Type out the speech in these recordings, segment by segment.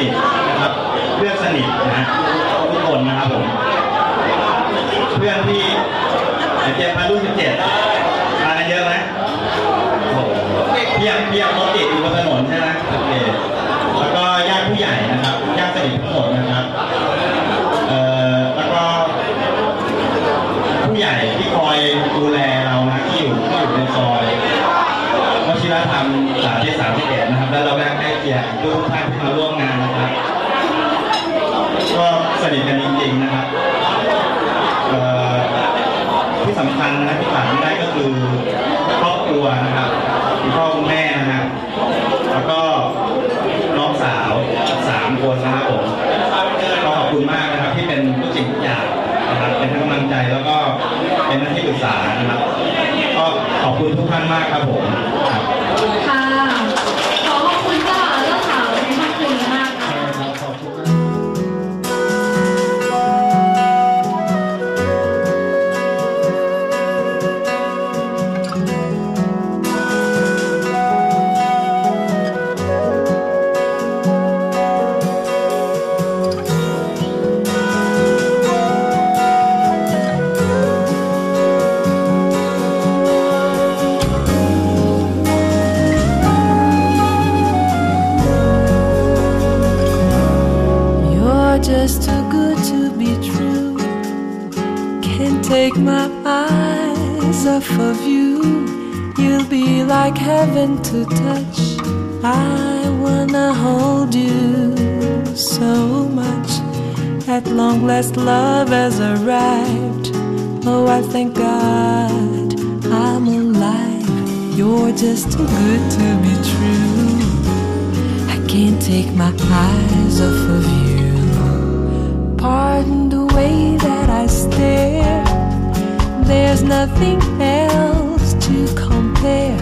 นิทนะครับ เพื่อนสนิทนะครัะทุกคนนะครับผมเพื่อนที่เจ็ดพารุ่นสิบเจ็ดมากันเยอะไหมโอ้โหเพียบเพียบ คัญนะที่ขาดไม่ได้ก็คือครอบครัวนะครับคุณพ่อคุณแม่นะครับแล้วก็น้องสาวสามคนนะครับผมก็ขอบคุณมากนะครับ ที่เป็นทุกสิ่งทุกอย่างนะครับเป็นทั้งกำลังใจแล้วก็เป็นหน้าที่ปรึกษานะครับ ก็ขอบคุณทุกท่านมากครับผมค่ะ just too good to be true. Can't take my eyes off of you. You'll be like heaven to touch. I wanna hold you so much. At long last, love has arrived. Oh, I thank God I'm alive. You're just too good to be true. I can't take my eyes off of you pardon the way that I stare. There's nothing else to compare.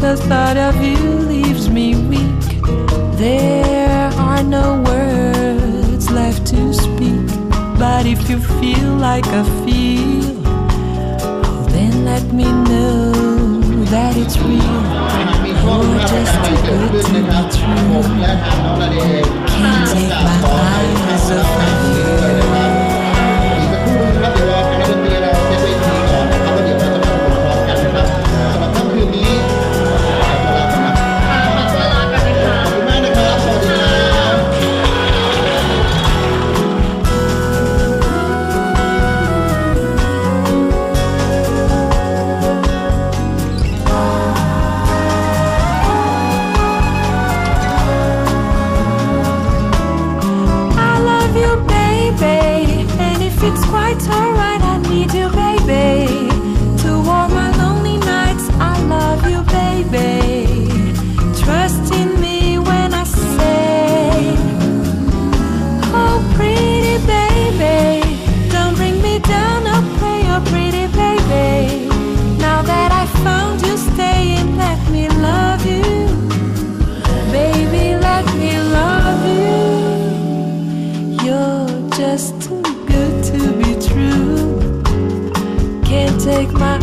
The thought of you leaves me weak. There are no words left to speak. But if you feel like I feel, oh, then let me know that it's real. Just good to be true. Can't take my eyes off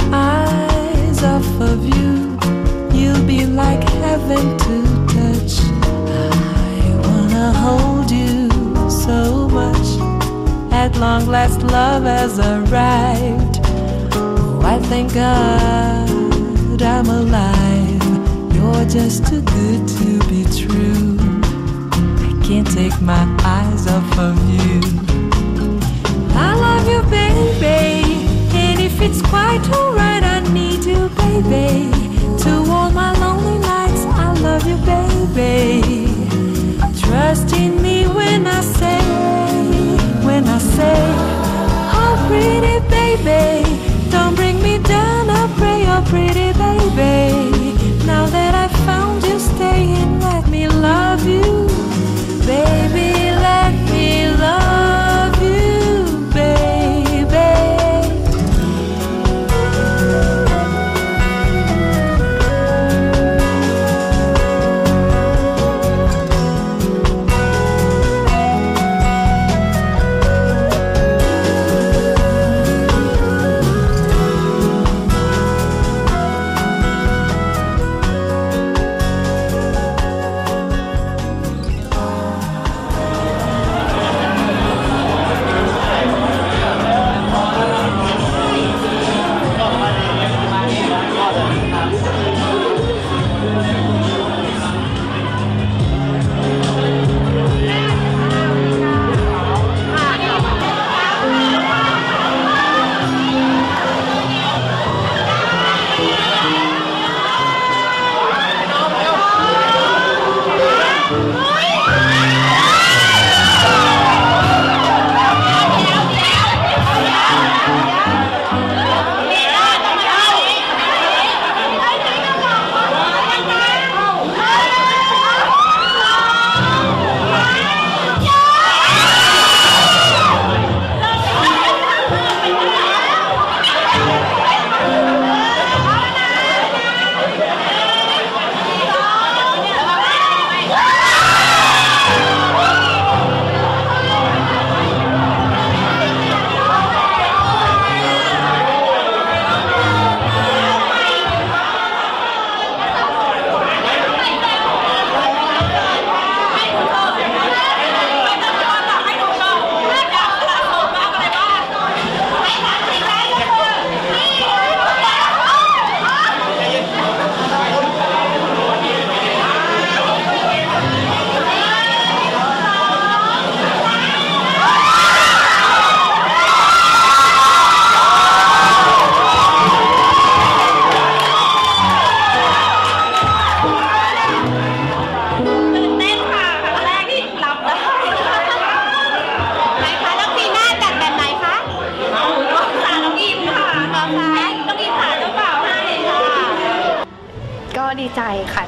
my eyes off of you. You'll be like heaven to touch. I wanna hold you so much. At long last, love has arrived. Oh, I thank God I'm alive. You're just too good to be true. I can't take my eyes off of you. It's quite alright, I need you, baby. To all my lonely nights, I love you, baby.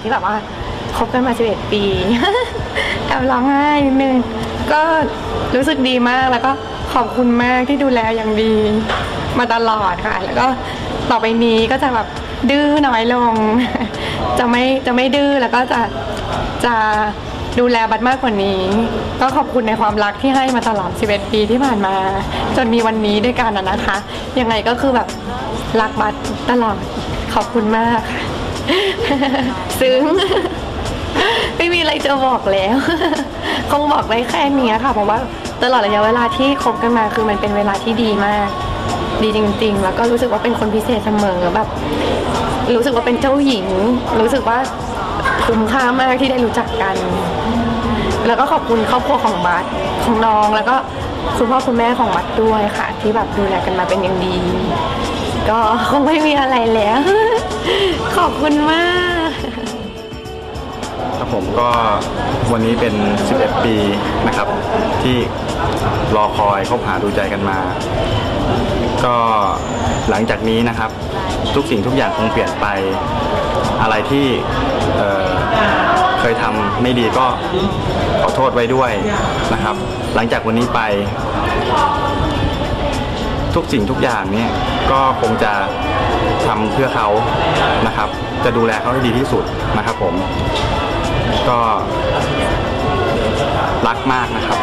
ที่แบบว่าคบกันมา 11 ปีแอบร้องไห้นิดนึงก็รู้สึกดีมากแล้วก็ขอบคุณมากที่ดูแลอย่างดีมาตลอดค่ะ แล้วก็ต่อไปนี้ก็จะแบบดื้อน้อยลง จะไม่จะไม่ดื้อแล้วก็จะจะดูแลบัตมากกว่านี้ ก็ขอบคุณในความรักที่ให้มาตลอด 11 ปีที่ผ่านมา จนมีวันนี้ด้วยกันนะนะคะ ยังไงก็คือแบบรักบัตตลอดขอบคุณมากค่ะ ซึ้ง ไม่มีอะไรจะบอกแล้ว คงบอกได้แค่นี้ค่ะ เพราะว่าตลอดระยะเวลาที่คบกันมาคือมันเป็นเวลาที่ดีมาก ดีจริง ๆ แล้วก็รู้สึกว่าเป็นคนพิเศษเสมอแบบ รู้สึกว่าเป็นเจ้าหญิง รู้สึกว่าคุ้มค่ามากที่ได้รู้จักกัน แล้วก็ขอบคุณครอบครัวของบัสของน้องแล้วก็คุณพ่อคุณแม่ของบัสด้วยค่ะ ที่แบบดูแลกันมาเป็นอย่างดี ก็คงไม่มีอะไรแล้ว ขอบคุณมาก ครับผมก็วันนี้เป็น 11 ปีนะครับ ที่รอคอยคบหาดูใจกันมา ก็หลังจากนี้นะครับ ทุกสิ่งทุกอย่างคงเปลี่ยนไป อะไรที่เอ่อเคยทำไม่ดีก็ขอโทษไว้ด้วยนะครับ หลังจากวันนี้ไป ทุกสิ่งทุกอย่างเนี่ยก็คงจะทำเพื่อเขานะครับ จะดูแลเขาให้ดีที่สุดนะครับผม ก็รักมากนะครับ